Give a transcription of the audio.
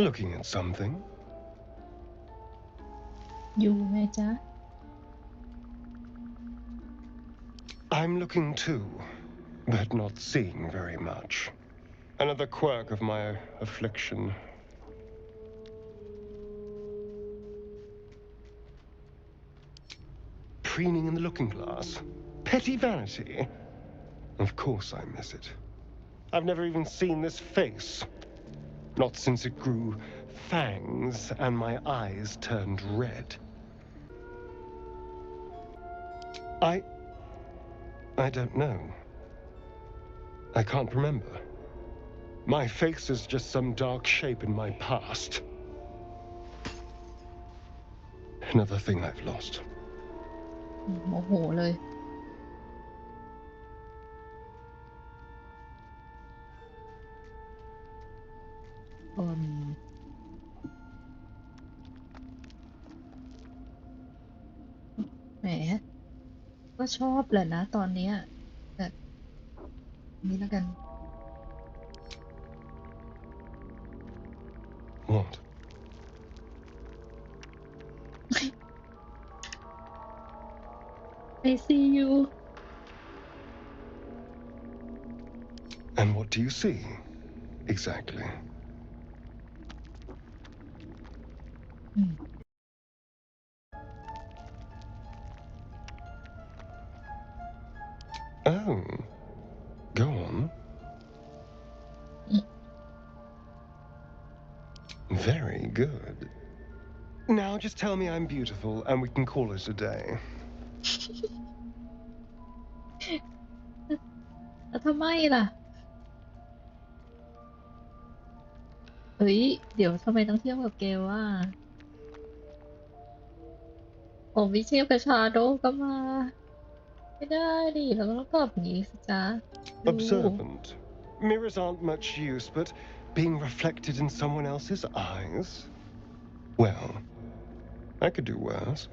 Looking at something. You, my? I'm looking too, but not seeing very much. Another quirk of my affliction. Preening in the looking glass. Petty vanity. Of course I miss it. I've never even seen this face. Not since it grew fangs and my eyes turned red. I. I don't know. I can't remember. My face is just some dark shape in my past. Another thing I've lost. โมโหเลย อืมแหม ก็ชอบแหละนะตอนเนี้ยแต่นี่แล้วกัน What? I see you And what do you see? Exactly. Oh. Go on. Mm. Very good. Now just tell me I'm beautiful and we can call it a day. แล้วทำไมล่ะ เฮ้ย เดี๋ยวทำไมต้องเทียบกับเกลว่า ผมวิเชียประชาโดก็มา ไม่ได้ดิเราต้องตอบอย่างนี้สิจ๊ะดู Observant. Mirrors aren't much use, but being reflected in someone else's eyes? Well, I could do worse.